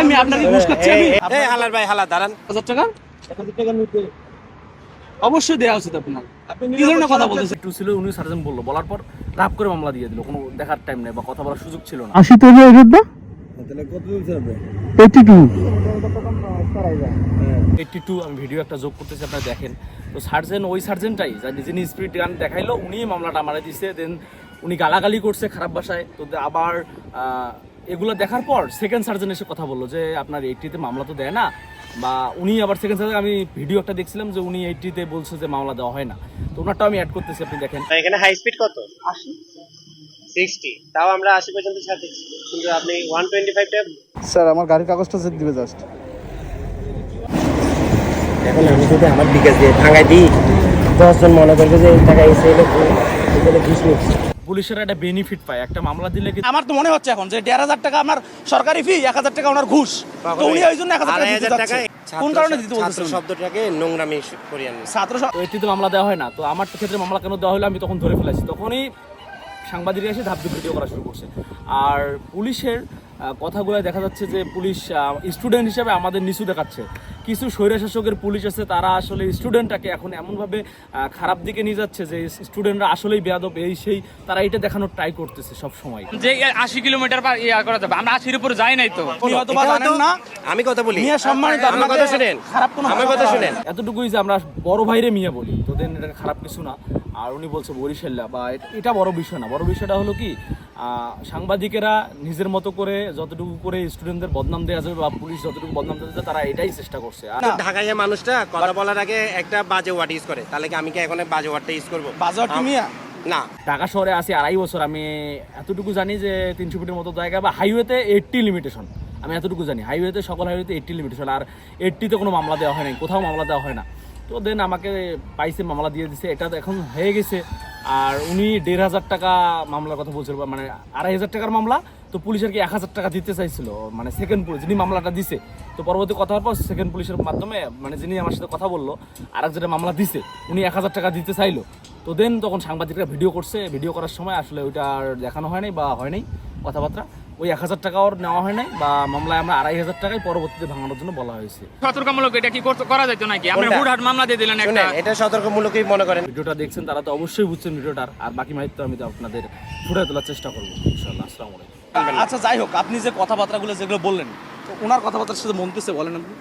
আমি আপনাকে ঘুষ খাচ্ছি আমি এই হালার ভাই হালা দাঁড়ান। হাজার টাকা? অবশ্যই দেওয়া উচিত আপনার। কি ধরনের কথা বলতেছেন? একটু ছিল উনি সার্জন বলল। বলার পর রাপ করে মামলা দিয়ে দিল কোনো দেখার টাইম নেই বা কথা বলার সুযোগ ছিল না। আশি তৈরি Ayodhya eighty two eighty two আমি ভিডিও একটা যোগ করতেছি আপনারা দেখেন। তো সার্জেন ওই সার্জেনটাই যিনি স্পিড গান দেখাইলো উনি মামলাটা আমারে দিছে দেন উনি গালাগালি করছে খারাপ ভাষায়। তো আবার আহ, এগুলো দেখার পর সেকেন্ড সার্জন এসে কথা বলল যে আপনার এইটিতে মামলা তো দেয় না। বা উনি আবার সেকেন্ড সার্জন আমি ভিডিও একটা দেখছিলাম যে উনি এইটিতে বলছে যে মামলা দেওয়া হয় না। তো ওনারটা আমি অ্যাড করতেছি আপনি দেখেন। এখানে হাই স্পিড কত? আশি। সিক্সটি তাও আমরা আশি পর্যন্ত কিন্তু আপনি ওয়ান টোয়েন্টি ফাইভটা স্যার আমার গাড়ির কাগজটা চেক দিবে জাস্ট এখন আমি যদি আমার বিকাশ দিয়ে ভাঙাই দিই দশজন মনে করবে যে টাকা এসে এলে নিচ্ছে পুলিশের একটা বেনিফিট পায়। একটা মামলা দিলে কি আমার তো মনে হচ্ছে এখন যে দেড় হাজার টাকা আমার সরকারি ফি এক হাজার টাকা ওনার ঘুষ। তো উনি ওই জন্য এক হাজার টাকা কোন কারণে দিতে বলছেন শব্দটাকে নোংরামি করিয়ে আনি ছাত্র তো মামলা দেওয়া হয় না তো আমার ক্ষেত্রে মামলা কেন দেওয়া হলো আমি তখন ধরে ফেলেছি। তখনই সাংবাদিকরা এসে ধাপ ভিডিও করা শুরু করছে। আর পুলিশের কথাগুলো দেখা যাচ্ছে যে পুলিশ স্টুডেন্ট হিসেবে আমাদের নিচু দেখাচ্ছে। কিছু স্বৈরশাসকের পুলিশ আছে তারা আসলে স্টুডেন্টটাকে এখন এমনভাবে খারাপ দিকে নিয়ে যাচ্ছে যে স্টুডেন্টরা আসলেই বেয়াদব এই সেই তারা এটা দেখানোর ট্রাই করতেছে সব সময় যে আশি কিলোমিটার পার ইয়া করা যাবে আমরা আশির উপরে যাই নাই তো। না আমি কথা বলি। মিয়া সম্মানিত আমার কথা শুনেন। খারাপ কোনো আমার কথা শুনেন। এতটুকুই যে আমরা বড় ভাইরে মিয়া বলি তো দেন এটা খারাপ কিছু না। আর উনি বলছে বরিশাল্লা বা এটা বড় বিষয় না। বড় বিষয়টা হলো কি সাংবাদিকেরা নিজের মতো করে যতটুকু করে স্টুডেন্টদের বদনাম দেওয়া যাবে বা পুলিশ যতটুকু বদনাম দেওয়া যাবে তারা এটাই চেষ্টা করছে। আর ঢাকায় মানুষটা কথা বলার আগে একটা বাজে ওয়ার্ড ইউজ করে। তাহলে কি আমি কি এখন বাজে ওয়ার্ডটা ইউজ করব? বাজার কি না। ঢাকা শহরে আছি আড়াই বছর আমি এতটুকু জানি যে তিনশো ফিটের মতো জায়গা বা হাইওয়েতে এইটটি লিমিটেশন আমি এতটুকু জানি হাইওয়েতে সকল হাইওয়েতে এইটটি লিমিটেশন আর এইটটিতে কোনো মামলা দেওয়া হয় নাই কোথাও মামলা দেওয়া হয় না। তো দেন আমাকে পাইছে মামলা দিয়ে দিছে এটা তো এখন হয়ে গেছে। আর উনি দেড় হাজার টাকা মামলার কথা বলছিল মানে আড়াই হাজার টাকার মামলা, তো পুলিশ আর কি এক হাজার টাকা দিতে চাইছিল মানে সেকেন্ড পুলিশ যিনি মামলাটা দিছে। তো পরবর্তী কথা হওয়ার পর সেকেন্ড পুলিশের মাধ্যমে মানে যিনি আমার সাথে কথা বলল আর এক যেটা মামলা দিছে, উনি এক হাজার টাকা দিতে চাইলো। তো দেন তখন সাংবাদিকরা ভিডিও করছে ভিডিও করার সময় আসলে ওইটা আর দেখানো হয়নি বা হয়নি কথাবার্তা। ওই এক হাজার টাকা ওর নেওয়া হয় নাই বা মামলায় আমরা আড়াই হাজার টাকায় পরবর্তীতে ভাঙানোর জন্য বলা হয়েছে। সতর্কমূলক এটা কি করতে- করা যেত নাকি? আপনি? হুটহাট মামলা দিয়ে দিলেন একটা। এটা সতর্কমূলকই মনে করেন। ভিডিওটা দেখছেন তারা তো অবশ্যই বুঝছেন ভিডিওটার আর বাকি মাহিত্য আমি তো আপনাদের ফুটে তোলার চেষ্টা করব ইনশাল্লাহ আসসালামু আলাইকুম। আচ্ছা যাই হোক আপনি যে কথাবার্তাগুলো যেগুলো বললেন তো ওনার কথাবার্তার সাথে মনতেছে বলেন আপনি?